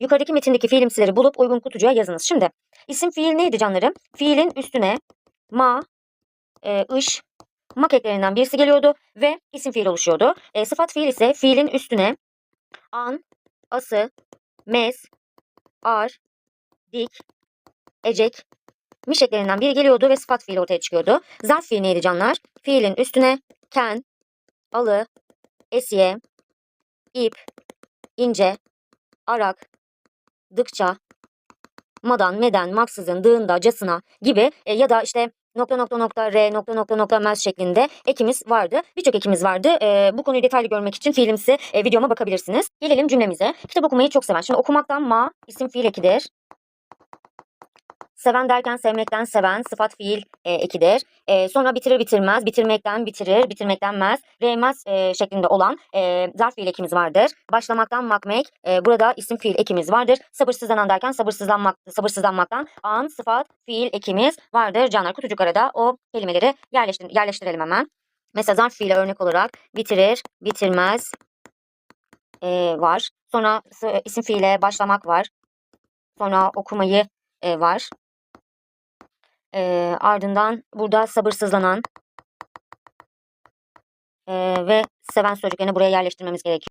yukarıdaki metindeki fiilimsileri bulup uygun kutucuğa yazınız. Şimdi isim fiil neydi canlarım? Fiilin üstüne ma, e, ış, mak eklerinden birisi geliyordu ve isim fiil oluşuyordu. E, sıfat fiil ise fiilin üstüne an, ası, mes, ar, dik, ecek, miş eklerinden biri geliyordu ve sıfat fiil ortaya çıkıyordu. Zarf fiil neydi canlar? Fiilin üstüne ken, alı, esiye, ip, ince, arak, dıkça, madan, meden, maksızın, dığında, casına gibi e, ya da işte nokta nokta nokta r nokta nokta nokta mez şeklinde ekimiz vardı. Birçok ekimiz vardı. E, bu konuyu detaylı görmek için fiilimsi e, videoma bakabilirsiniz. Gelelim cümlemize. Kitap okumayı çok seven. Şimdi okumaktan ma isim fiil ekidir. Seven derken sevmekten seven sıfat fiil e, ekidir. E, sonra bitirir bitirmez, bitirmekten bitirir, bitirmekten mez, reymez e, şeklinde olan e, zarf fiil ekimiz vardır. Başlamaktan makmek, e, burada isim fiil ekimiz vardır. Sabırsızlanan derken sabırsızlanmak, sabırsızlanmaktan an sıfat fiil ekimiz vardır. Canlar kutucuk arada o kelimeleri yerleştir, yerleştirelim hemen. Mesela zarf fiile örnek olarak bitirir, bitirmez e, var. Sonra isim fiile başlamak var. Sonra okumayı e, var. E, ardından burada sabırsızlanan e, ve seven sözcüklerini buraya yerleştirmemiz gerekiyor.